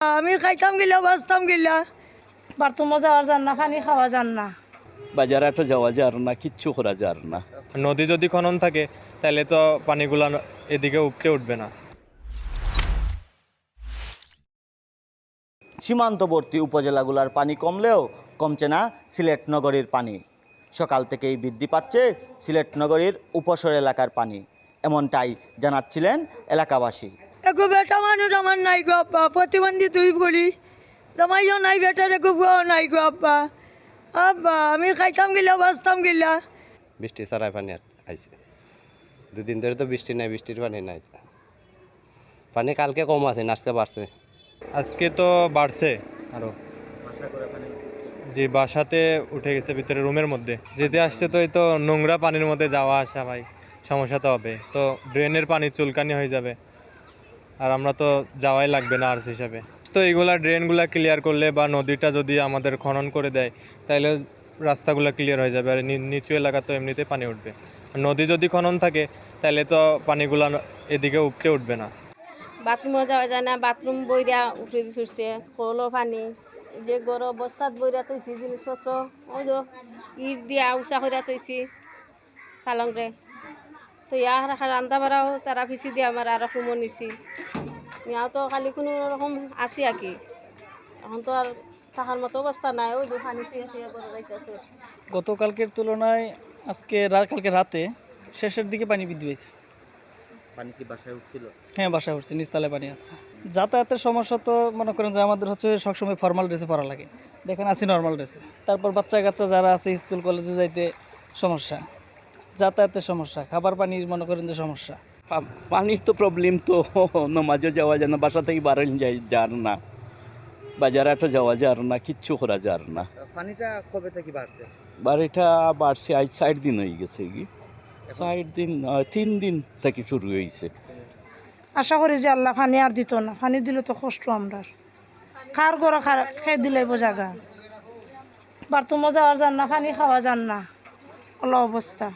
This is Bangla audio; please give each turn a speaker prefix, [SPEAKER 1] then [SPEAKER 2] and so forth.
[SPEAKER 1] আমি খাইতাম গিলা বাঁচতাম গিলা। বাথরুমও যাওয়ার যান না পানি খাওয়া যান না।
[SPEAKER 2] বাজারে একটা যাওয়া যার না কিচ্ছু করা যার না।
[SPEAKER 3] নদী যদি খনন থাকে তাহলে তো পানিগুলো এদিকে উপচে উঠবে না।
[SPEAKER 4] সীমান্তবর্তী উপজেলাগুলোর পানি কমলেও কমছে না সিলেট নগরীর পানি। সকাল থেকেই বৃদ্ধি পাচ্ছে সিলেট নগরীর উপসর এলাকার পানি এমনটাই জানাচ্ছিলেন এলাকাবাসী।
[SPEAKER 1] একো বেটা মানুষ আমার নাই গো আব্বা। প্রতিবন্ধী তুই বলি জামাইও নাই বেটার একো বুয়াও নাই গো আব্বা। আব্বা আমি খাইতাম গিলা বাঁচতাম গিলা।
[SPEAKER 5] বৃষ্টি ছাড়াই পানি আর- আইছে দুদিন ধরে তো বৃষ্টি নাই বৃষ্টির পানি নাই। পানি কালকে কম আছে নাচতে পারছে
[SPEAKER 3] আজকে তো বাড়ছে আরও যে বাসাতে উঠে গেছে ভিতরে রুমের মধ্যে। যেতে আসছে তো এই তো নোংরা পানির মধ্যে যাওয়া আসা ভাই। সমস্যা তো হবে। তো ড্রেনের পানি চুলকানি হয়ে যাবে। আর আমরা তো যাওয়াই লাগবে না আর্স হিসাবে। তো এইগুলা ড্রেনগুলা ক্লিয়ার করলে বা নদীটা যদি আমাদের খনন করে দেয় তাহলে রাস্তাগুলো ক্লিয়ার হয়ে যাবে। আর নিচু এলাকা তো এমনিতে পানি উঠবে। নদী যদি খনন থাকে তাহলে তো পানিগুলো এদিকে উপচে উঠবে না।
[SPEAKER 6] বাথরুমও যাওয়া যায় না, বাথরুম বইরা উঠে ছুটছে কলো পানি। যে গরম বস্তাত বইরা তৈছি জিনিসপত্র, ওই ইট দিয়া উঁচা করিয়া তৈছি পালং রে। তো ইয়া রাখা রান্দা বাড়াও তারা পিছি দিয়ে আমার আর রুমও নিছি। ইয়া তো খালি কোনো রকম আছি আর কি এখন তো আর থাকার মতো অবস্থা নাই ওই যাইতেছে।
[SPEAKER 7] গতকালকের তুলনায় আজকে কালকে রাতে শেষের দিকে পানি বৃদ্ধি পেয়েছে
[SPEAKER 4] পানি কি বাসায় উঠছিল?
[SPEAKER 7] হ্যাঁ বাসায় উঠছে নিচতলায় পানি আছে। যাতায়াতের সমস্যা তো মনে করেন যে আমাদের হচ্ছে সবসময় ফর্মাল ড্রেসে পড়া লাগে। দেখেন আছি নর্মাল ড্রেসে তারপর বাচ্চা কাচ্চা যারা আছে স্কুল কলেজে যাইতে সমস্যা। যাতায়াতের সমস্যা খাবার পানির মনে করেন যে সমস্যা।
[SPEAKER 2] পানির তো প্রবলেম তো নমাজও যাওয়া যায় না বাসা থেকে বারণ যায় যার না। বাজারে একটা যাওয়া যার না কিচ্ছু করা যার না।
[SPEAKER 4] পানিটা কবে থেকে বাড়ছে?
[SPEAKER 2] বাড়িটা বাড়ছে আজ ষাট দিন হয়ে গেছে কি। ষাট দিন তিন দিন থেকে শুরু হয়েছে।
[SPEAKER 1] আশা করি যে আল্লাহ পানি আর দিত না পানি দিলে তো কষ্ট আমরা। খার গড়া খার খেয়ে দিলে জায়গা বাথরুমও যাওয়ার যান না পানি খাওয়া যান না। হলো অবস্থা।